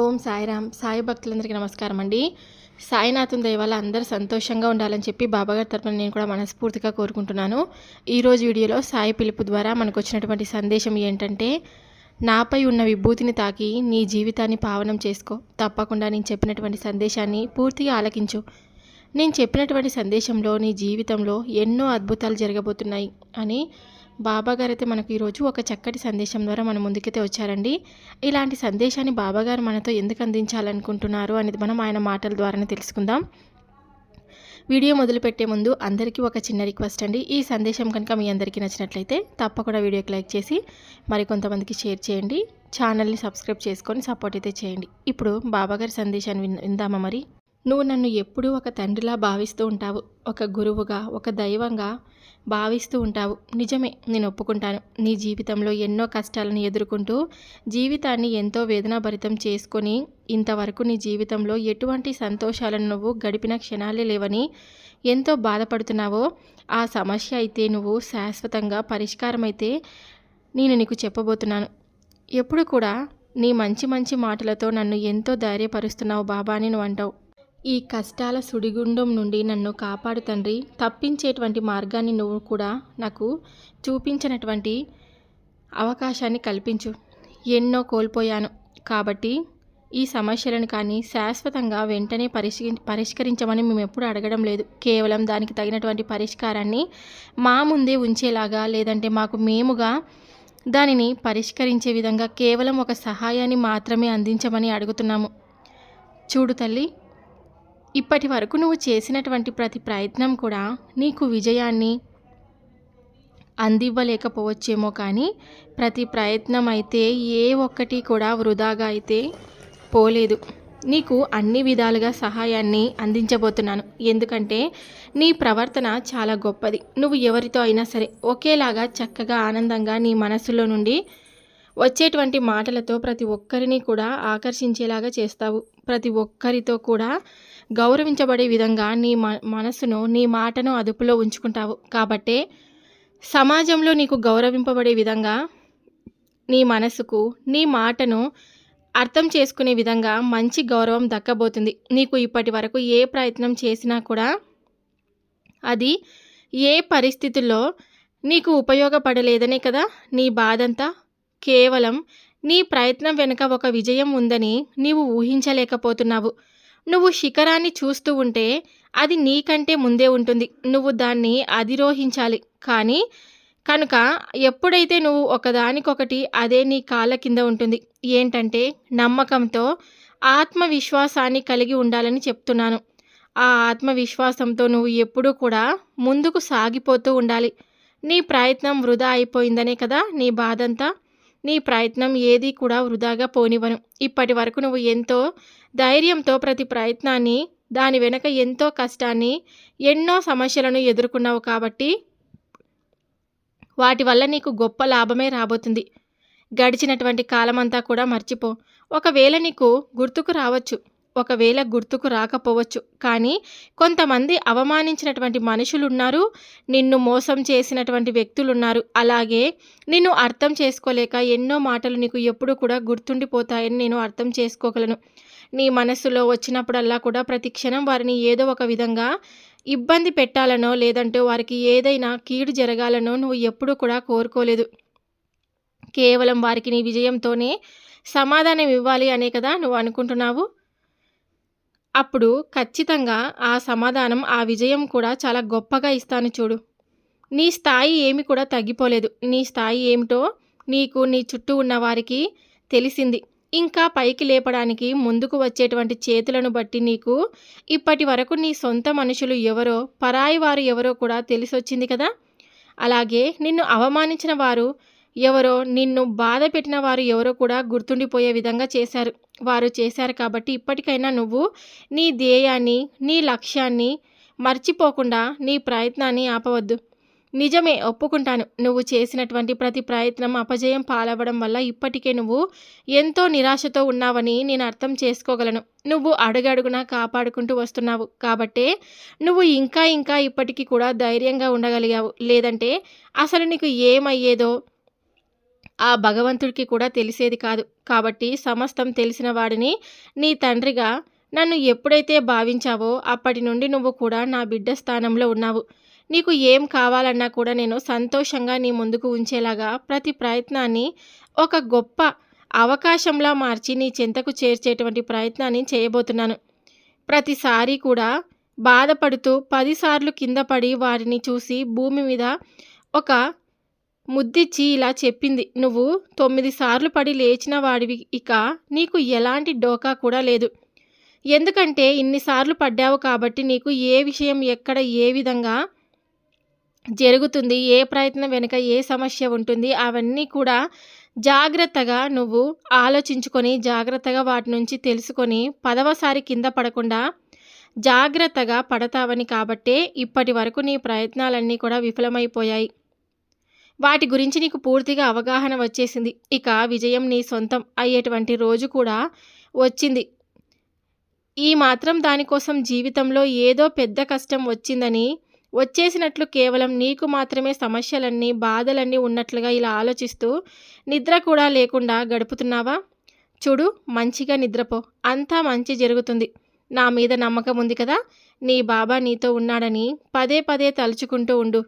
ఓం సాయిరామ్ సాయి భక్తులందరికీ నమస్కారం అండి. సాయినాథం దయ అందరూ సంతోషంగా ఉండాలని చెప్పి బాబాగారి తరపున నేను కూడా మనస్ఫూర్తిగా కోరుకుంటున్నాను. ఈరోజు వీడియోలో సాయి పిలుపు ద్వారా మనకు వచ్చినటువంటి సందేశం ఏంటంటే నాపై ఉన్న విభూతిని తాకి నీ జీవితాన్ని పావనం చేసుకో. తప్పకుండా నేను చెప్పినటువంటి సందేశాన్ని పూర్తిగా ఆలకించు. నేను చెప్పినటువంటి సందేశంలో నీ జీవితంలో ఎన్నో అద్భుతాలు జరగబోతున్నాయి అని బాబాగారు అయితే మనకు ఈరోజు ఒక చక్కటి సందేశం ద్వారా మన ముందుకైతే వచ్చారండి. ఇలాంటి సందేశాన్ని బాబాగారు మనతో ఎందుకు అందించాలనుకుంటున్నారు అనేది మనం ఆయన మాటల ద్వారానే తెలుసుకుందాం. వీడియో మొదలుపెట్టే ముందు అందరికీ ఒక చిన్న రిక్వెస్ట్ అండి. ఈ సందేశం కనుక మీ అందరికీ నచ్చినట్లయితే తప్పకుండా వీడియోకి లైక్ చేసి మరికొంతమందికి షేర్ చేయండి. ఛానల్ని సబ్స్క్రైబ్ చేసుకొని సపోర్ట్ అయితే చేయండి. ఇప్పుడు బాబాగారి సందేశాన్ని విందామా మరి? నువ్వు నన్ను ఎప్పుడూ ఒక తండ్రిలా భావిస్తూ ఉంటావు. ఒక గురువుగా ఒక దైవంగా భావిస్తూ ఉంటావు. నిజమే నేను ఒప్పుకుంటాను. నీ జీవితంలో ఎన్నో కష్టాలను ఎదుర్కొంటూ జీవితాన్ని ఎంతో వేదనాభరితం చేసుకొని ఇంతవరకు నీ జీవితంలో ఎటువంటి సంతోషాలను నువ్వు గడిపిన క్షణాలే లేవని ఎంతో బాధపడుతున్నావో ఆ సమస్య అయితే నువ్వు శాశ్వతంగా పరిష్కారమైతే నేను నీకు చెప్పబోతున్నాను. ఎప్పుడు కూడా నీ మంచి మంచి మాటలతో నన్ను ఎంతో ధైర్యపరుస్తున్నావు బాబా అని నువ్వు అంటావు. ఈ కష్టాల సుడిగుండం నుండి నన్ను కాపాడు తండ్రి. తప్పించేటువంటి మార్గాన్ని నువ్వు కూడా నాకు చూపించినటువంటి అవకాశాన్ని కల్పించు. ఎన్నో కోల్పోయాను కాబట్టి ఈ సమస్యలను కానీ శాశ్వతంగా వెంటనే పరిష్క పరిష్కరించమని మేము ఎప్పుడు అడగడం లేదు. కేవలం దానికి తగినటువంటి పరిష్కారాన్ని మా ముందే ఉంచేలాగా లేదంటే మాకు మేముగా దానిని పరిష్కరించే విధంగా కేవలం ఒక సహాయాన్ని మాత్రమే అందించమని అడుగుతున్నాము. చూడు తల్లి ఇప్పటి వరకు నువ్వు చేసినటువంటి ప్రతి ప్రయత్నం కూడా నీకు విజయాన్ని అందివ్వలేకపోవచ్చేమో కానీ ప్రతి ప్రయత్నం అయితే ఏ ఒక్కటి కూడా వృధాగా అయితే పోలేదు. నీకు అన్ని విధాలుగా సహాయాన్ని అందించబోతున్నాను. ఎందుకంటే నీ ప్రవర్తన చాలా గొప్పది. నువ్వు ఎవరితో అయినా సరే ఒకేలాగా చక్కగా ఆనందంగా నీ మనసులో నుండి వచ్చేటువంటి మాటలతో ప్రతి ఒక్కరిని కూడా ఆకర్షించేలాగా చేస్తావు. ప్రతి ఒక్కరితో కూడా గౌరవించబడే విధంగా నీ మ మనసును నీ మాటను అదుపులో ఉంచుకుంటావు. కాబట్టే సమాజంలో నీకు గౌరవింపబడే విధంగా నీ మనసుకు నీ మాటను అర్థం చేసుకునే విధంగా మంచి గౌరవం దక్కబోతుంది. నీకు ఇప్పటి వరకు ఏ ప్రయత్నం చేసినా కూడా అది ఏ పరిస్థితుల్లో నీకు ఉపయోగపడలేదనే కదా నీ బాధంతా? కేవలం నీ ప్రయత్నం వెనుక ఒక విజయం ఉందని నీవు ఊహించలేకపోతున్నావు. నువ్వు శిఖరాన్ని చూస్తూ ఉంటే అది నీకంటే ముందే ఉంటుంది. నువ్వు దాన్ని అధిరోహించాలి. కానీ కనుక ఎప్పుడైతే నువ్వు ఒకదానికొకటి అదే నీ కాళ్ళ కింద ఉంటుంది ఏంటంటే నమ్మకంతో ఆత్మవిశ్వాసాన్ని కలిగి ఉండాలని చెప్తున్నాను. ఆ ఆత్మవిశ్వాసంతో నువ్వు ఎప్పుడూ కూడా ముందుకు సాగిపోతూ ఉండాలి. నీ ప్రయత్నం వృధా అయిపోయిందనే కదా నీ బాధంతా? నీ ప్రయత్నం ఏదీ కూడా వృధాగా పోనివ్వను. ఇప్పటి వరకు నువ్వు ఎంతో ధైర్యంతో ప్రతి ప్రయత్నాన్ని దాని వెనక ఎంతో కష్టాన్ని ఎన్నో సమస్యలను ఎదుర్కొన్నావు కాబట్టి వాటి వల్ల నీకు గొప్ప లాభమే రాబోతుంది. గడిచినటువంటి కాలమంతా కూడా మర్చిపో. ఒకవేళ నీకు గుర్తుకు రావచ్చు. ఒకవేళ గుర్తుకు రాకపోవచ్చు. కానీ కొంతమంది అవమానించినటువంటి మనుషులు ఉన్నారు నిన్ను మోసం చేసినటువంటి వ్యక్తులు ఉన్నారు అలాగే నిన్ను అర్థం చేసుకోలేక ఎన్నో మాటలు నీకు ఎప్పుడు కూడా గుర్తుండిపోతాయని నేను అర్థం చేసుకోగలను. నీ మనస్సులో వచ్చినప్పుడల్లా కూడా ప్రతి క్షణం వారిని ఏదో ఒక విధంగా ఇబ్బంది పెట్టాలనో లేదంటే వారికి ఏదైనా కీడు జరగాలనో నువ్వు ఎప్పుడూ కూడా కోరుకోలేదు. కేవలం వారికి నీ విజయంతోనే సమాధానం ఇవ్వాలి అనే కదా నువ్వు అనుకుంటున్నావు? అప్పుడు ఖచ్చితంగా ఆ సమాధానం ఆ విజయం కూడా చాలా గొప్పగా ఇస్తాను చూడు. నీ స్థాయి ఏమి కూడా తగ్గిపోలేదు. నీ స్థాయి ఏమిటో నీకు నీ చుట్టూ ఉన్న వారికి తెలిసింది. ఇంకా పైకి లేపడానికి ముందుకు వచ్చేటువంటి చేతులను బట్టి నీకు ఇప్పటి వరకు నీ సొంత మనుషులు ఎవరో పరాయి వారు ఎవరో కూడా తెలిసొచ్చింది కదా? అలాగే నిన్ను అవమానించిన వారు ఎవరో నిన్ను బాధ పెట్టిన వారు ఎవరో కూడా గుర్తుండిపోయే విధంగా చేశారు. వారు చేశారు కాబట్టి ఇప్పటికైనా నువ్వు నీ ధ్యేయాన్ని నీ లక్ష్యాన్ని మర్చిపోకుండా నీ ప్రయత్నాన్ని ఆపవద్దు. నిజమే ఒప్పుకుంటాను. నువ్వు చేసినటువంటి ప్రతి ప్రయత్నం అపజయం పాలవ్వడం వల్ల ఇప్పటికే నువ్వు ఎంతో నిరాశతో ఉన్నావని నేను అర్థం చేసుకోగలను. నువ్వు అడుగడుగునా కాపాడుకుంటూ వస్తున్నావు కాబట్టే నువ్వు ఇంకా ఇంకా ఇప్పటికీ కూడా ధైర్యంగా ఉండగలిగావు. లేదంటే అసలు నీకు ఏమయ్యేదో ఆ భగవంతుడికి కూడా తెలిసేది కాదు. కాబట్టి సమస్తం తెలిసిన వాడిని నీ తండ్రిగా నన్ను ఎప్పుడైతే భావించావో అప్పటి నుండి నువ్వు కూడా నా బిడ్డ స్థానంలో ఉన్నావు. నీకు ఏం కావాలన్నా కూడా నేను సంతోషంగా నీ ముందుకు ఉంచేలాగా ప్రతి ప్రయత్నాన్ని ఒక గొప్ప అవకాశంలా మార్చి నీ చెంతకు చేర్చేటువంటి ప్రయత్నాన్ని చేయబోతున్నాను. ప్రతిసారి కూడా బాధపడుతూ పదిసార్లు కింద పడి వారిని చూసి భూమి మీద ఒక ముద్దిచ్చి ఇలా చెప్పింది. నువ్వు తొమ్మిది సార్లు పడి లేచిన వాడివి ఇక నీకు ఎలాంటి డోకా కూడా లేదు. ఎందుకంటే ఇన్నిసార్లు పడ్డావు కాబట్టి నీకు ఏ విషయం ఎక్కడ ఏ విధంగా జరుగుతుంది ఏ ప్రయత్నం వెనుక ఏ సమస్య ఉంటుంది అవన్నీ కూడా జాగ్రత్తగా నువ్వు ఆలోచించుకొని జాగ్రత్తగా వాటి నుంచి తెలుసుకొని పదవసారి కింద పడకుండా జాగ్రత్తగా పడతావని కాబట్టే ఇప్పటి వరకు నీ ప్రయత్నాలన్నీ కూడా విఫలమైపోయాయి. వాటి గురించి నీకు పూర్తిగా అవగాహన వచ్చేసింది. ఇక విజయం నీ సొంతం అయ్యేటువంటి రోజు కూడా వచ్చింది. ఈ మాత్రం దానికోసం జీవితంలో ఏదో పెద్ద కష్టం వచ్చిందని వచ్చేసినట్లు కేవలం నీకు మాత్రమే సమస్యలన్నీ బాధలన్నీ ఉన్నట్లుగా ఇలా ఆలోచిస్తూ నిద్ర కూడా లేకుండా గడుపుతున్నావా? చూడు మంచిగా నిద్రపో. అంతా మంచి జరుగుతుంది. నా మీద నమ్మకం ఉంది కదా? నీ బాబా నీతో ఉన్నాడని పదే పదే తలుచుకుంటూ ఉండు.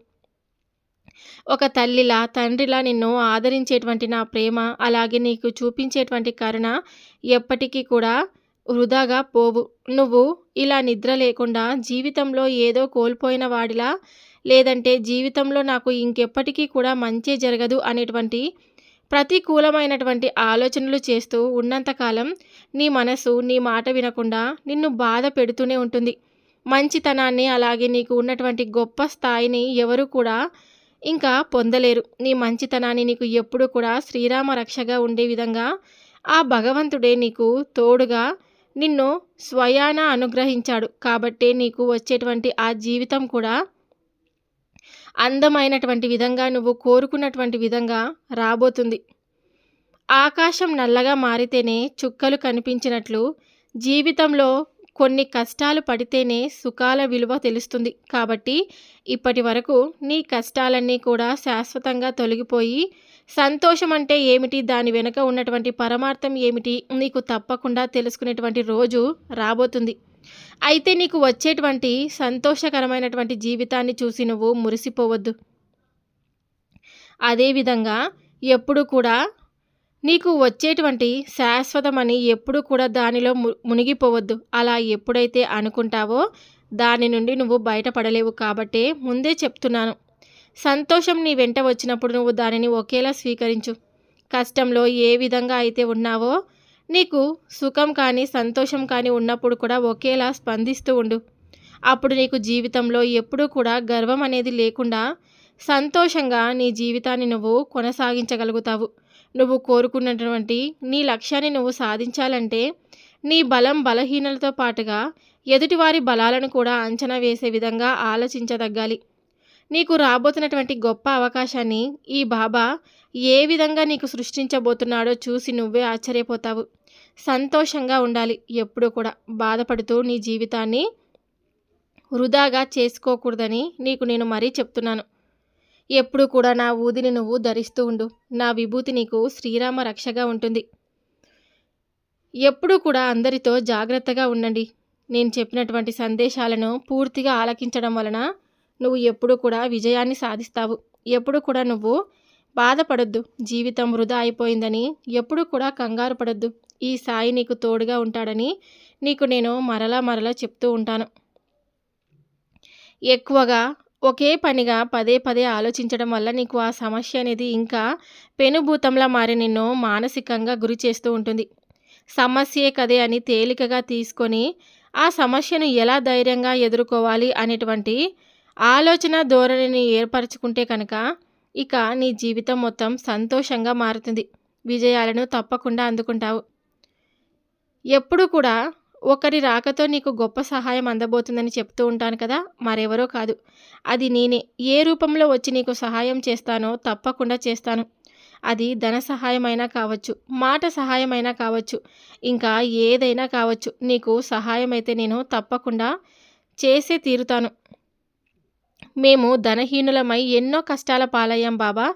ఒక తల్లిలా తండ్రిలా నిన్ను ఆదరించేటువంటి నా ప్రేమ అలాగే నీకు చూపించేటువంటి కరుణ ఎప్పటికీ కూడా వృధాగా పోవు. నువ్వు ఇలా నిద్ర లేకుండా జీవితంలో ఏదో కోల్పోయిన వాడిలా లేదంటే జీవితంలో నాకు ఇంకెప్పటికీ కూడా మంచి జరగదు అనేటువంటి ప్రతికూలమైనటువంటి ఆలోచనలు చేస్తూ ఉన్నంతకాలం నీ మనసు నీ మాట వినకుండా నిన్ను బాధ పెడుతూనే ఉంటుంది. మంచితనాన్ని అలాగే నీకు ఉన్నటువంటి గొప్ప స్థాయిని ఎవరు కూడా ఇంకా పొందలేరు. నీ మంచితనాన్ని నీకు ఎప్పుడూ కూడా శ్రీరామ రక్షగా ఉండే విధంగా ఆ భగవంతుడే నీకు తోడుగా నిన్ను స్వయాన అనుగ్రహించాడు. కాబట్టే నీకు వచ్చేటువంటి ఆ జీవితం కూడా అందమైనటువంటి విధంగా నువ్వు కోరుకున్నటువంటి విధంగా రాబోతుంది. ఆకాశం నల్లగా మారితేనే చుక్కలు కనిపించినట్లు జీవితంలో కొన్ని కష్టాలు పడితేనే సుఖాల విలువ తెలుస్తుంది. కాబట్టి ఇప్పటి వరకు నీ కష్టాలన్నీ కూడా శాశ్వతంగా తొలగిపోయి సంతోషం అంటే ఏమిటి? దాని వెనుక ఉన్నటువంటి పరమార్థం ఏమిటి? నీకు తప్పకుండా తెలుసుకునేటువంటి రోజు రాబోతుంది. అయితే నీకు వచ్చేటువంటి సంతోషకరమైనటువంటి జీవితాన్ని చూసి నువ్వు మురిసిపోవద్దు. అదేవిధంగా ఎప్పుడు కూడా నీకు వచ్చేటువంటి శాశ్వతమని ఎప్పుడు కూడా దానిలో మునిగిపోవద్దు. అలా ఎప్పుడైతే అనుకుంటావో దాని నుండి నువ్వు బయటపడలేవు కాబట్టే ముందే చెప్తున్నాను. సంతోషం నీ వెంట వచ్చినప్పుడు నువ్వు దానిని ఒకేలా స్వీకరించు. కష్టంలో ఏ విధంగా అయితే ఉన్నావో నీకు సుఖం కానీ సంతోషం కానీ ఉన్నప్పుడు కూడా ఒకేలా స్పందిస్తూ ఉండు. అప్పుడు నీకు జీవితంలో ఎప్పుడూ కూడా గర్వం అనేది లేకుండా సంతోషంగా నీ జీవితాన్ని నువ్వు కొనసాగించగలుగుతావు. నువ్వు కోరుకున్నటువంటి నీ లక్ష్యాన్ని నువ్వు సాధించాలంటే నీ బలం బలహీనలతో పాటుగా ఎదుటివారి బలాలను కూడా అంచనా వేసే విధంగా ఆలోచించదగ్గాలి. నీకు రాబోతున్నటువంటి గొప్ప అవకాశాన్ని ఈ బాబా ఏ విధంగా నీకు సృష్టించబోతున్నాడో చూసి నువ్వే ఆశ్చర్యపోతావు. సంతోషంగా ఉండాలి ఎప్పుడూ కూడా. బాధపడుతూ నీ జీవితాన్ని వృధాగా చేసుకోకూడదని నీకు నేను మరీ చెప్తున్నాను. ఎప్పుడు కూడా నా ఊదిని నువ్వు ధరిస్తూ ఉండు. నా విభూతి నీకు శ్రీరామ రక్షగా ఉంటుంది. ఎప్పుడూ కూడా అందరితో జాగ్రత్తగా ఉండండి. నేను చెప్పినటువంటి సందేశాలను పూర్తిగా ఆలకించడం వలన నువ్వు ఎప్పుడు కూడా విజయాన్ని సాధిస్తావు. ఎప్పుడు కూడా నువ్వు బాధపడొద్దు. జీవితం వృధా అయిపోయిందని ఎప్పుడు కూడా కంగారు పడొద్దు. ఈ సాయి నీకు తోడుగా ఉంటాడని నీకు నేను మరలా మరలా చెప్తూ ఉంటాను. ఎక్కువగా ఒకే పనిగా పదే పదే ఆలోచించడం వల్ల నీకు ఆ సమస్య అనేది ఇంకా పెనుభూతంలా మారి నిన్ను మానసికంగా గురి చేస్తూ ఉంటుంది. సమస్యే కదే అని తేలికగా తీసుకొని ఆ సమస్యను ఎలా ధైర్యంగా ఎదుర్కోవాలి అనేటువంటి ఆలోచన ధోరణిని ఏర్పరచుకుంటే కనుక ఇక నీ జీవితం మొత్తం సంతోషంగా మారుతుంది. విజయాలను తప్పకుండా అందుకుంటావు. ఎప్పుడు కూడా ఒకరి రాకతో నీకు గొప్ప సహాయం అందబోతుందని చెప్తూ ఉంటాను కదా మరెవరో కాదు. అది నేనే. ఏ రూపంలో వచ్చి నీకు సహాయం చేస్తానో తప్పకుండా చేస్తాను. అది ధన సహాయమైనా కావచ్చు మాట సహాయమైనా కావచ్చు ఇంకా ఏదైనా కావచ్చు. నీకు సహాయం అయితే నేను తప్పకుండా చేసే తీరుతాను. మేము ధనహీనులమై ఎన్నో కష్టాల పాలయ్యాం బాబా.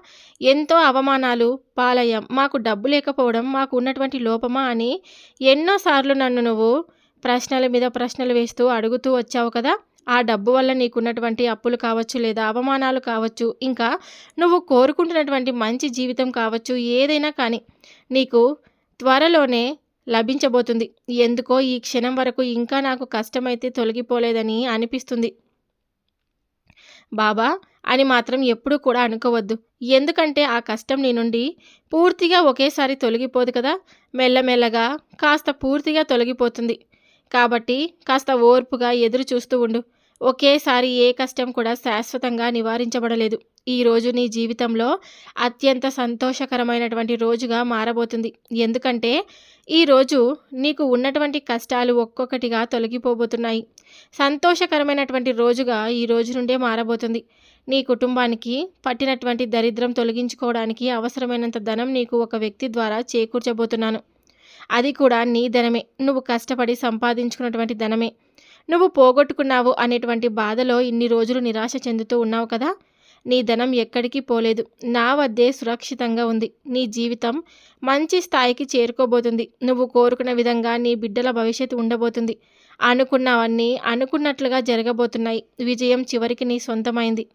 ఎంతో అవమానాలు పాలయ్యాం. మాకు డబ్బు లేకపోవడం మాకు ఉన్నటువంటి లోపమా అని ఎన్నోసార్లు నన్ను నువ్వు ప్రశ్నల మీద ప్రశ్నలు వేస్తూ అడుగుతూ వచ్చావు కదా? ఆ డబ్బు వల్ల నీకున్నటువంటి అప్పులు కావచ్చు లేదా అవమానాలు కావచ్చు ఇంకా నువ్వు కోరుకుంటున్నటువంటి మంచి జీవితం కావచ్చు ఏదైనా కానీ నీకు త్వరలోనే లభించబోతుంది. ఎందుకో ఈ క్షణం వరకు ఇంకా నాకు కష్టమైతే తొలగిపోలేదని అనిపిస్తుంది. బాబా అని మాత్రం ఎప్పుడూ కూడా అనుకోవద్దు. ఎందుకంటే ఆ కష్టం నీ నుండి పూర్తిగా ఒకేసారి తొలగిపోదు కదా? మెల్లమెల్లగా కాస్త పూర్తిగా తొలగిపోతుంది. కాబట్టి కాస్త ఓర్పుగా ఎదురు చూస్తూ ఉండు. ఒకేసారి ఏ కష్టం కూడా శాశ్వతంగా నివారించబడలేదు. ఈరోజు నీ జీవితంలో అత్యంత సంతోషకరమైనటువంటి రోజుగా మారబోతుంది. ఎందుకంటే ఈరోజు నీకు ఉన్నటువంటి కష్టాలు ఒక్కొక్కటిగా తొలగిపోబోతున్నాయి. సంతోషకరమైనటువంటి రోజుగా ఈ రోజు నుండే మారబోతుంది. నీ కుటుంబానికి పట్టినటువంటి దరిద్రం తొలగించుకోవడానికి అవసరమైనంత ధనం నీకు ఒక వ్యక్తి ద్వారా చేకూర్చబోతున్నాను. అది కూడా నీ ధనమే. నువ్వు కష్టపడి సంపాదించుకున్నటువంటి ధనమే. నువ్వు పోగొట్టుకున్నావు అనేటువంటి బాధలో ఇన్ని రోజులు నిరాశ చెందుతూ ఉన్నావు కదా? నీ ధనం ఎక్కడికి పోలేదు. నా వద్దే సురక్షితంగా ఉంది. నీ జీవితం మంచి స్థాయికి చేరుకోబోతుంది. నువ్వు కోరుకున్న విధంగా నీ బిడ్డల భవిష్యత్తు ఉండబోతుంది. అనుకున్నవన్నీ అనుకున్నట్లుగా జరగబోతున్నాయి. విజయం చివరికి నీ సొంతమైంది.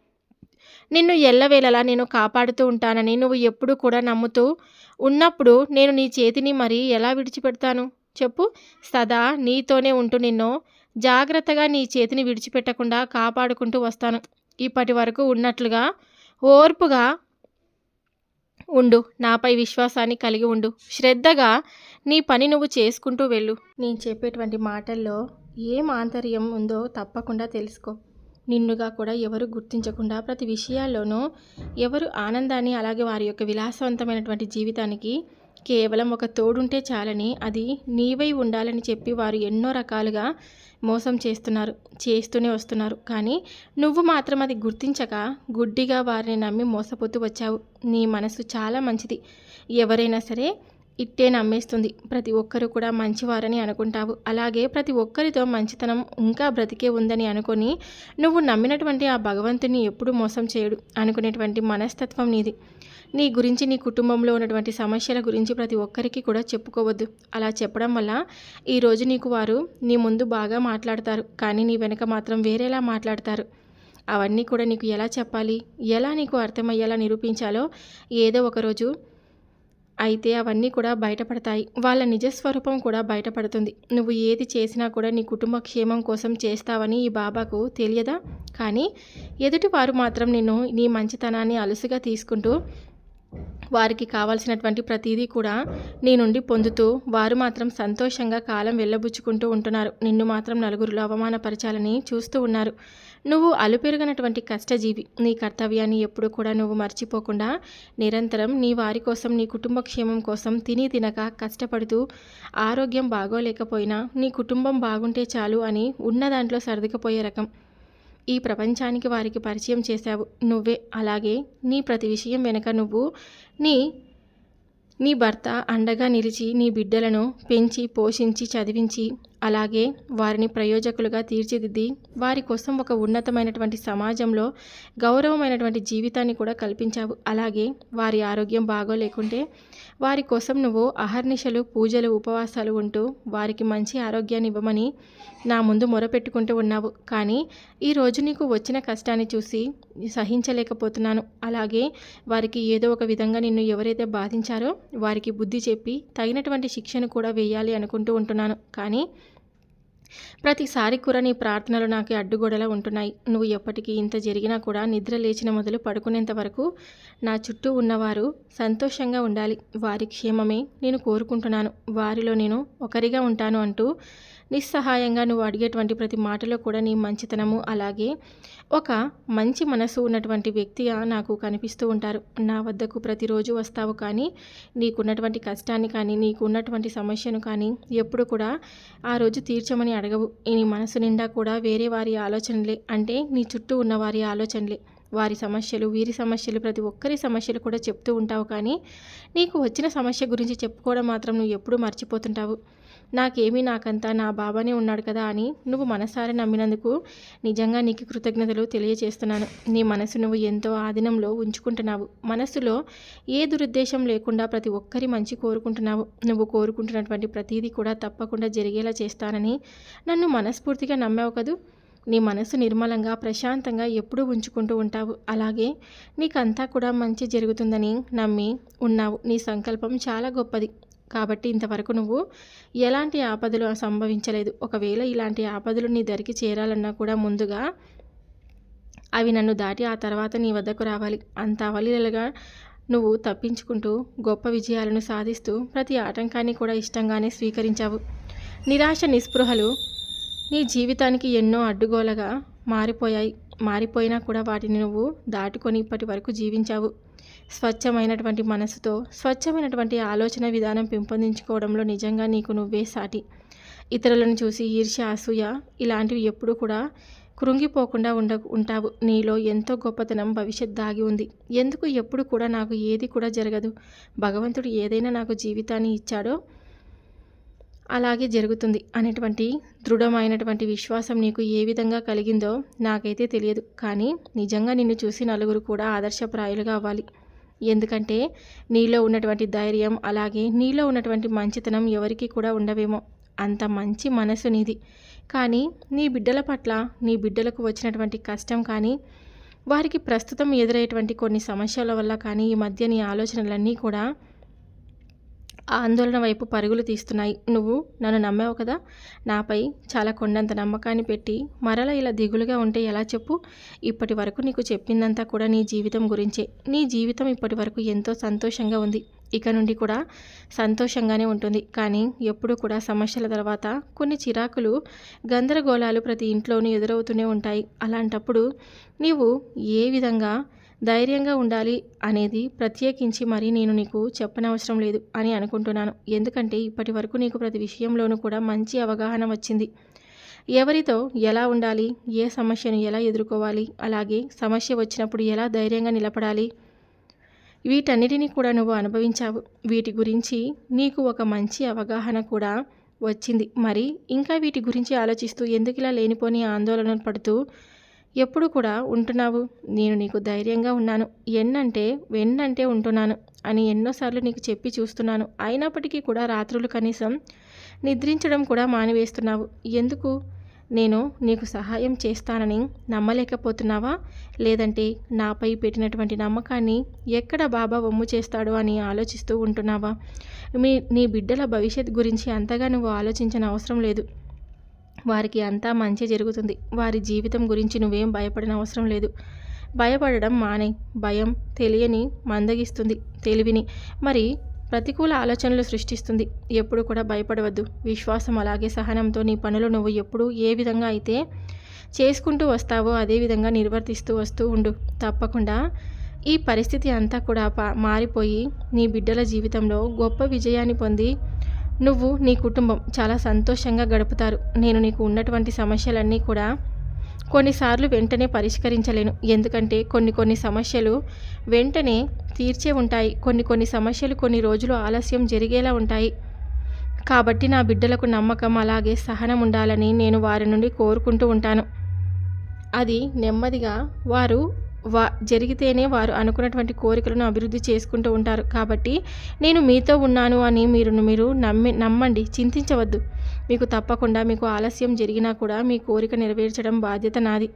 నిన్ను ఎల్లవేళలా నేను కాపాడుతూ ఉంటానని నువ్వు ఎప్పుడూ కూడా నమ్ముతూ ఉన్నప్పుడు నేను నీ చేతిని మరి ఎలా విడిచిపెడతాను? చెప్పు. సదా నీతోనే ఉంటూ నిన్ను జాగ్రత్తగా నీ చేతిని విడిచిపెట్టకుండా కాపాడుకుంటూ వస్తాను. ఇప్పటి వరకు ఉన్నట్లుగా ఓర్పుగా ఉండు. నాపై విశ్వాసాన్ని కలిగి ఉండు. శ్రద్ధగా నీ పని నువ్వు చేసుకుంటూ వెళ్ళు. నేను చెప్పేటువంటి మాటల్లో ఏం ఆంతర్యం ఉందో తప్పకుండా తెలుసుకో. నిన్నుగా కూడా ఎవరు గుర్తించకుండా ప్రతి విషయాల్లోనూ ఎవరు ఆనందాన్ని అలాగే వారి యొక్క విలాసవంతమైనటువంటి జీవితానికి కేవలం ఒక తోడుంటే చాలని అది నీవై ఉండాలని చెప్పి వారు ఎన్నో రకాలుగా మోసం చేస్తున్నారు చేస్తూనే వస్తున్నారు. కానీ నువ్వు మాత్రం అది గుర్తించక గుడ్డిగా వారిని నమ్మి మోసపోతూ వచ్చావు. నీ మనసు చాలా మంచిది. ఎవరైనా సరే ఇట్టే నమ్మేస్తుంది. ప్రతి ఒక్కరు కూడా మంచివారని అనుకుంటావు. అలాగే ప్రతి ఒక్కరితో మంచితనం ఇంకా బ్రతికే ఉందని అనుకొని నువ్వు నమ్మినటువంటి ఆ భగవంతుని ఎప్పుడు మోసం చేయడు అనుకునేటువంటి మనస్తత్వం నీది. నీ గురించి నీ కుటుంబంలో ఉన్నటువంటి సమస్యల గురించి ప్రతి ఒక్కరికి కూడా చెప్పుకోవద్దు. అలా చెప్పడం వల్ల ఈరోజు నీకు వారు నీ ముందు బాగా మాట్లాడతారు. కానీ నీ వెనక మాత్రం వేరేలా మాట్లాడతారు. అవన్నీ కూడా నీకు ఎలా చెప్పాలి? ఎలా నీకు అర్థమయ్యేలా నిరూపించాలో ఏదో ఒకరోజు అయితే అవన్నీ కూడా బయటపడతాయి. వాళ్ళ నిజస్వరూపం కూడా బయటపడుతుంది. నువ్వు ఏది చేసినా కూడా నీ కుటుంబ క్షేమం కోసం చేస్తావని ఈ బాబాకు తెలియదా? కానీ ఎదుటివారు మాత్రం నిన్ను నీ మంచితనాన్ని అలుసుగా తీసుకుంటూ వారికి కావాల్సినటువంటి ప్రతిదీ కూడా నీ నుండి పొందుతూ వారు మాత్రం సంతోషంగా కాలం వెళ్ళబుచ్చుకుంటూ ఉంటున్నారు. నిన్ను మాత్రం నలుగురిలో అవమానపరచాలని చూస్తూ ఉన్నారు. నువ్వు అలుపెరుగనటువంటి కష్టజీవి. నీ కర్తవ్యాన్ని ఎప్పుడూ కూడా నువ్వు మర్చిపోకుండా నిరంతరం నీ వారి కోసం నీ కుటుంబ క్షేమం కోసం తిని తినక కష్టపడుతూ ఆరోగ్యం బాగోలేకపోయినా నీ కుటుంబం బాగుంటే చాలు అని ఉన్న దాంట్లో సర్దుకుపోయే రకం. ఈ ప్రపంచానికి వారికి పరిచయం చేశావు నువ్వే. అలాగే నీ ప్రతి విషయం వెనుక నువ్వు నీ నీ భర్త అండగా నిలిచి నీ బిడ్డలను పెంచి పోషించి చదివించి అలాగే వారిని ప్రయోజకులుగా తీర్చిదిద్ది. వారి కోసం ఒక ఉన్నతమైనటువంటి సమాజంలో గౌరవమైనటువంటి జీవితాన్ని కూడా కల్పించావు. అలాగే వారి ఆరోగ్యం బాగోలేకుంటే వారి కోసం నువ్వు అహర్నిశలు పూజలు ఉపవాసాలు ఉంటూ వారికి మంచి ఆరోగ్యాన్ని ఇవ్వమని నా ముందు మొరపెట్టుకుంటూ ఉన్నావు. కానీ ఈరోజు నీకు వచ్చిన కష్టాన్ని చూసి సహించలేకపోతున్నాను. అలాగే వారికి ఏదో ఒక విధంగా నిన్ను ఎవరైతే బాధించారో వారికి బుద్ధి చెప్పి తగినటువంటి శిక్షను కూడా వేయాలి అనుకుంటూ ఉంటున్నాను. కానీ ప్రతిసారి కూడా నీ ప్రార్థనలు నాకు అడ్డుగోడలా ఉంటున్నాయి. నువ్వు ఎప్పటికీ ఇంత జరిగినా కూడా నిద్ర లేచిన మొదలు పడుకునేంత వరకు నా చుట్టూ ఉన్నవారు సంతోషంగా ఉండాలి. వారి క్షేమమే నేను కోరుకుంటున్నాను. వారిలో నేను ఒకరిగా ఉంటాను అంటూ నిస్సహాయంగా నువ్వు అడిగేటువంటి ప్రతి మాటలో కూడా నీ మంచితనము అలాగే ఒక మంచి మనసు ఉన్నటువంటి వ్యక్తిగా నాకు కనిపిస్తూ ఉంటారు. నా వద్దకు ప్రతిరోజు వస్తావు కానీ నీకున్నటువంటి కష్టాన్ని కానీ నీకు ఉన్నటువంటి సమస్యను కానీ ఎప్పుడు కూడా ఆ రోజు తీర్చమని అడగవు. నీ మనసు నిండా కూడా వేరే వారి ఆలోచనలే అంటే నీ చుట్టూ ఉన్న వారి ఆలోచనలే. వారి సమస్యలు వీరి సమస్యలు ప్రతి ఒక్కరి సమస్యలు కూడా చెప్తూ ఉంటావు కానీ నీకు వచ్చిన సమస్య గురించి చెప్పుకోవడం మాత్రం నువ్వు ఎప్పుడూ మర్చిపోతుంటావు. నాకేమీ నాకంతా నా బాబానే ఉన్నాడు కదా అని నువ్వు మనసారా నమ్మినందుకు నిజంగా నీకు కృతజ్ఞతలు తెలియజేస్తున్నాను నీ మనసు నువ్వు ఎంతో ఆధీనంలో ఉంచుకుంటున్నావు. మనస్సులో ఏ దురుద్దేశం లేకుండా ప్రతి ఒక్కరి మంచి కోరుకుంటున్నావు. నువ్వు కోరుకుంటున్నటువంటి ప్రతీది కూడా తప్పకుండా జరిగేలా చేస్తానని నన్ను మనస్ఫూర్తిగా నమ్మావు కదూ. నీ మనసు నిర్మలంగా ప్రశాంతంగా ఎప్పుడూ ఉంచుకుంటూ ఉంటావు. అలాగే నీకంతా కూడా మంచి జరుగుతుందని నమ్మి ఉన్నావు. నీ సంకల్పం చాలా గొప్పది. కాబట్టి ఇంతవరకు నువ్వు ఎలాంటి ఆపదలు సంభవించలేదు. ఒకవేళ ఇలాంటి ఆపదలు నీ దరికి చేరాలన్నా కూడా ముందుగా అవి నన్ను దాటి ఆ తర్వాత నీ వద్దకు రావాలి. అంత అవలీలగా నువ్వు తప్పించుకుంటూ గొప్ప విజయాలను సాధిస్తూ ప్రతి ఆటంకాన్ని కూడా ఇష్టంగానే స్వీకరించావు. నిరాశ నిస్పృహలు నీ జీవితానికి ఎన్నో అడ్డుగోలగా మారిపోయాయి. మారిపోయినా కూడా వాటిని నువ్వు దాటుకొని ఇప్పటి వరకు జీవించావు. స్వచ్ఛమైనటువంటి మనసుతో స్వచ్ఛమైనటువంటి ఆలోచన విధానం పెంపొందించుకోవడంలో నిజంగా నీకు నువ్వే సాటి. ఇతరులను చూసి ఈర్ష్య అసూయ ఇలాంటివి ఎప్పుడూ కూడా కృంగిపోకుండా ఉండ ఉంటావు. నీలో ఎంతో గొప్పతనం భవిష్యత్ దాగి ఉంది. ఎందుకు ఎప్పుడు కూడా నాకు ఏది కూడా జరగదు. భగవంతుడు ఏదైనా నాకు జీవితాన్ని ఇచ్చాడో అలాగే జరుగుతుంది అనేటువంటి దృఢమైనటువంటి విశ్వాసం నీకు ఏ విధంగా కలిగిందో నాకైతే తెలియదు. కానీ నిజంగా నిన్ను చూసి నలుగురు కూడా ఆదర్శప్రాయులుగా అవ్వాలి. ఎందుకంటే నీలో ఉన్నటువంటి ధైర్యం అలాగే నీలో ఉన్నటువంటి మంచితనం ఎవరికి కూడా ఉండవేమో. అంత మంచి మనసు నీది. కానీ నీ బిడ్డల పట్ల నీ బిడ్డలకు వచ్చినటువంటి కష్టం కానీ వారికి ప్రస్తుతం ఎదురయ్యేటువంటి కొన్ని సమస్యల వల్ల కానీ ఈ మధ్య నీ ఆలోచనలన్నీ కూడా ఆందోళన వైపు పరుగులు తీస్తున్నాయి. నువ్వు నన్ను నమ్మావు కదా? నాపై చాలా కొండంత నమ్మకాన్ని పెట్టి మరల ఇలా దిగులుగా ఉంటే ఎలా చెప్పు? ఇప్పటి వరకు నీకు చెప్పిందంతా కూడా నీ జీవితం గురించే. నీ జీవితం ఇప్పటి వరకు ఎంతో సంతోషంగా ఉంది. ఇక నుండి కూడా సంతోషంగానే ఉంటుంది. కానీ ఎప్పుడూ కూడా సమస్యల తర్వాత కొన్ని చిరాకులు గందరగోళాలు ప్రతి ఇంట్లోనూ ఎదురవుతూనే ఉంటాయి. అలాంటప్పుడు నీవు ఏ విధంగా ధైర్యంగా ఉండాలి అనేది ప్రత్యేకించి మరీ నేను నీకు చెప్పనవసరం లేదు అని అనుకుంటున్నాను. ఎందుకంటే ఇప్పటి వరకు నీకు ప్రతి విషయంలోనూ కూడా మంచి అవగాహన వచ్చింది. ఎవరితో ఎలా ఉండాలి? ఏ సమస్యను ఎలా ఎదుర్కోవాలి? అలాగే సమస్య వచ్చినప్పుడు ఎలా ధైర్యంగా నిలబడాలి? వీటన్నిటిని కూడా నువ్వు అనుభవించావు. వీటి గురించి నీకు ఒక మంచి అవగాహన కూడా వచ్చింది. మరి ఇంకా వీటి గురించి ఆలోచిస్తూ ఎందుకు ఇలా లేనిపోని ఆందోళన పడుతూ ఎప్పుడు కూడా ఉంటున్నావు. నేను నీకు ధైర్యంగా ఉన్నాను. ఎన్నంటే వెన్నంటే ఉంటున్నాను అని ఎన్నోసార్లు నీకు చెప్పి చూస్తున్నాను. అయినప్పటికీ కూడా రాత్రులు కనీసం నిద్రించడం కూడా మానివేస్తున్నావు. ఎందుకు? నేను నీకు సహాయం చేస్తానని నమ్మలేకపోతున్నావా? లేదంటే నాపై పెట్టినటువంటి నమ్మకాన్ని ఎక్కడ బాబా వమ్ము చేస్తాడో అని ఆలోచిస్తూ ఉంటున్నావా? మీ నీ బిడ్డల భవిష్యత్ గురించి అంతగా నువ్వు ఆలోచించిన అవసరం లేదు. వారికి అంతా మంచి జరుగుతుంది. వారి జీవితం గురించి నువ్వేం భయపడిన అవసరం లేదు. భయపడడం మానే. భయం తెలియని మందగిస్తుంది తెలివిని. మరి ప్రతికూల ఆలోచనలు సృష్టిస్తుంది. ఎప్పుడు కూడా భయపడవద్దు. విశ్వాసం అలాగే సహనంతో నీ పనులు నువ్వు ఎప్పుడు ఏ విధంగా అయితే చేసుకుంటూ వస్తావో అదే విధంగా నిర్వర్తిస్తూ వస్తూ ఉండు. తప్పకుండా ఈ పరిస్థితి అంతా కూడా మారిపోయి నీ బిడ్డల జీవితంలో గొప్ప విజయాన్ని పొంది నువ్వు నీ కుటుంబం చాలా సంతోషంగా గడుపుతారు. నేను నీకు ఉన్నటువంటి సమస్యలన్నీ కూడా కొన్నిసార్లు వెంటనే పరిష్కరించలేను. ఎందుకంటే కొన్ని కొన్ని సమస్యలు వెంటనే తీర్చే ఉంటాయి. కొన్ని కొన్ని సమస్యలు కొన్ని రోజులు ఆలస్యం జరిగేలా ఉంటాయి. కాబట్టి నా బిడ్డలకు నమ్మకం అలాగే సహనం ఉండాలని నేను వారి నుండి కోరుకుంటూ ఉంటాను. అది నెమ్మదిగా వారు వా జరిగితేనే వారు అనుకున్నటువంటి కోరికలను అభివృద్ధి చేసుకుంటూ ఉంటారు. కాబట్టి నేను మీతో ఉన్నాను అని మీరు మీరు నమ్మి నమ్మండి. చింతించవద్దు. మీకు తప్పకుండా మీకు ఆలస్యం జరిగినా కూడా మీ కోరిక నెరవేర్చడం బాధ్యత నాది.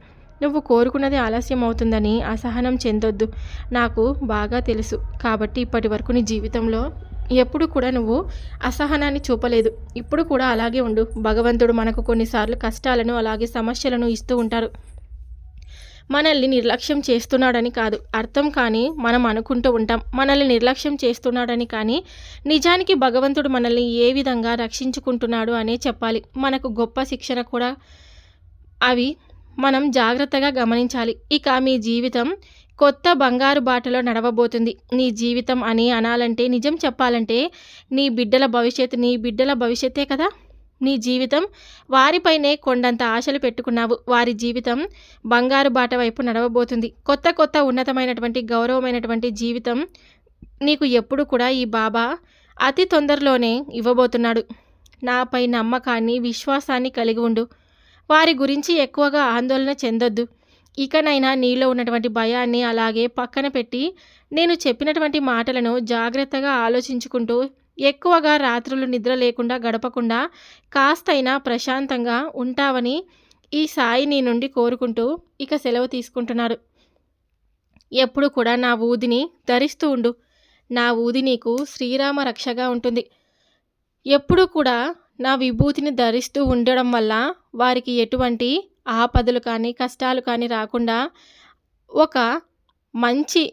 నువ్వు కోరుకున్నది ఆలస్యం అవుతుందని అసహనం చెందొద్దు. నాకు బాగా తెలుసు. కాబట్టి ఇప్పటి వరకు నీ జీవితంలో ఎప్పుడు కూడా నువ్వు అసహనాన్ని చూపలేదు. ఇప్పుడు కూడా అలాగే ఉండు. భగవంతుడు మనకు కొన్నిసార్లు కష్టాలను అలాగే సమస్యలను ఇస్తూ ఉంటారు. మనల్ని నిర్లక్ష్యం చేస్తున్నాడని కాదు. అర్థం కానీ మనం అనుకుంటూ ఉంటాం. మనల్ని నిర్లక్ష్యం చేస్తున్నాడని కానీ నిజానికి భగవంతుడు మనల్ని ఏ విధంగా రక్షించుకుంటున్నాడు అనే చెప్పాలి. మనకు గొప్ప శిక్షణ కూడా అవి మనం జాగ్రత్తగా గమనించాలి. ఇక మీ జీవితం కొత్త బంగారు బాటలో నడవబోతుంది. నీ జీవితం అని అనాలంటే నిజం చెప్పాలంటే నీ బిడ్డల భవిష్యత్తు నీ బిడ్డల భవిష్యత్తే కదా? నీ జీవితం వారిపైనే కొండంత ఆశలు పెట్టుకున్నావు. వారి జీవితం బంగారు బాట వైపు నడవబోతుంది. కొత్త కొత్త ఉన్నతమైనటువంటి గౌరవమైనటువంటి జీవితం నీకు ఎప్పుడు కూడా ఈ బాబా అతి తొందరలోనే ఇవ్వబోతున్నాడు. నాపై నమ్మకాన్ని విశ్వాసాన్ని కలిగి ఉండు. వారి గురించి ఎక్కువగా ఆందోళన చెందొద్దు. ఇకనైనా నీలో ఉన్నటువంటి భయాన్ని అలాగే పక్కన పెట్టి నేను చెప్పినటువంటి మాటలను జాగ్రత్తగా ఆలోచించుకుంటూ ఎక్కువగా రాత్రులు నిద్ర లేకుండా గడపకుండా కాస్తైనా ప్రశాంతంగా ఉంటావని ఈ సాయి నీ నుండి కోరుకుంటూ ఇక సెలవు తీసుకుంటున్నాడు ఎప్పుడు కూడా నా ఊదిని ధరిస్తూ ఉండు. నా ఊది నీకు శ్రీరామ రక్షగా ఉంటుంది. ఎప్పుడు కూడా నా విభూతిని ధరిస్తూ ఉండడం వల్ల వారికి ఎటువంటి ఆపదలు కానీ కష్టాలు కానీ రాకుండా ఒక మంచి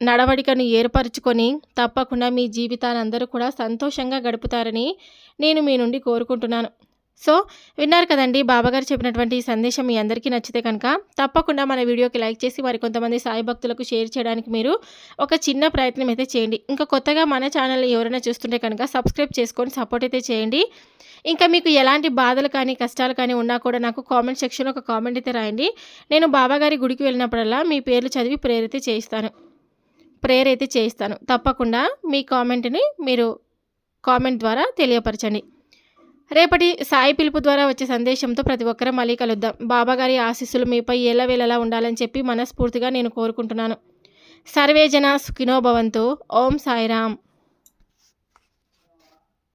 నడవడికను ఏర్పరచుకొని తప్పకుండా మీ జీవితాన్ని అందరూ కూడా సంతోషంగా గడుపుతారని నేను మీ నుండి కోరుకుంటున్నాను. సో విన్నారు కదండి బాబాగారు చెప్పినటువంటి ఈ సందేశం మీ అందరికీ నచ్చితే కనుక తప్పకుండా మన వీడియోకి లైక్ చేసి మరి కొంతమంది సాయి భక్తులకు షేర్ చేయడానికి మీరు ఒక చిన్న ప్రయత్నం అయితే చేయండి. ఇంకా కొత్తగా మన ఛానల్ ఎవరైనా చూస్తుంటే కనుక సబ్స్క్రైబ్ చేసుకొని సపోర్ట్ అయితే చేయండి. ఇంకా మీకు ఎలాంటి బాధలు కానీ కష్టాలు కానీ ఉన్నా కూడా నాకు కామెంట్ సెక్షన్లో ఒక కామెంట్ అయితే రాయండి. నేను బాబాగారి గుడికి వెళ్ళినప్పుడల్లా మీ పేర్లు చదివి ప్రేరిత చేయిస్తాను. ప్రేయర్ అయితే చేయిస్తాను. తప్పకుండా మీ కామెంట్ని మీరు కామెంట్ ద్వారా తెలియపరచండి. రేపటి సాయి పిలుపు ద్వారా వచ్చే సందేశంతో ప్రతి ఒక్కరూ మళ్ళీ కలుద్దాం. బాబాగారి ఆశీస్సులు మీపై ఎల్లవేళలా ఉండాలని చెప్పి మనస్ఫూర్తిగా నేను కోరుకుంటున్నాను. సర్వేజన సుఖినోభవంతు ఓం సాయిరామ్.